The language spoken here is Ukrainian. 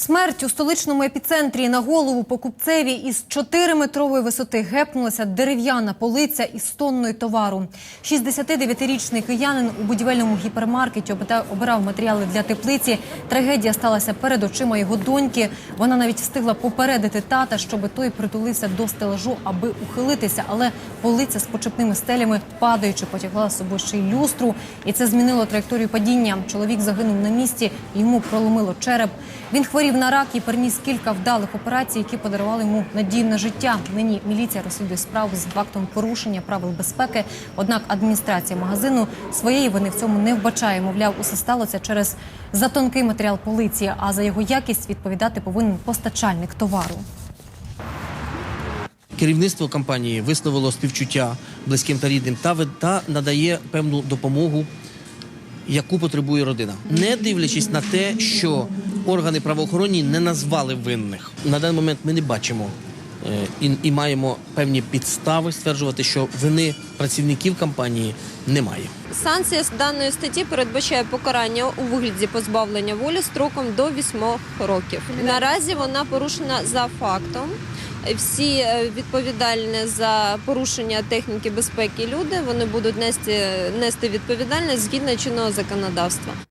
Смерть у столичному епіцентрі на голову покупцеві із 4-метрової висоти гепнулася дерев'яна полиця із тонною товару. 69-річний киянин у будівельному гіпермаркеті обирав матеріали для теплиці. Трагедія сталася перед очима його доньки. Вона навіть встигла попередити тата, щоб той притулився до стелажу, аби ухилитися. Але полиця з почепними стелями, падаючи, потягла з собою ще й люстру. І це змінило траєкторію падіння. Чоловік загинув на місці, йому проломило череп. Він хворів на рак і переніс кілька вдалих операцій, які подарували йому надію на життя. Нині міліція розслідує справу з фактом порушення правил безпеки. Однак адміністрація магазину своєї вини в цьому не вбачає. Мовляв, усе сталося через затонкий матеріал полиції, а за його якість відповідати повинен постачальник товару. Керівництво компанії висловило співчуття близьким та рідним та, та надає певну допомогу, яку потребує родина, не дивлячись на те, що органи правоохоронні не назвали винних. На даний момент ми не бачимо е, і, і маємо певні підстави стверджувати, що вини працівників компанії немає. Санкція з даної статті передбачає покарання у вигляді позбавлення волі строком до 8 років. Наразі вона порушена за фактом. Всі е, відповідальні за порушення техніки безпеки люди вони будуть нести, нести відповідальність згідно чинного законодавства.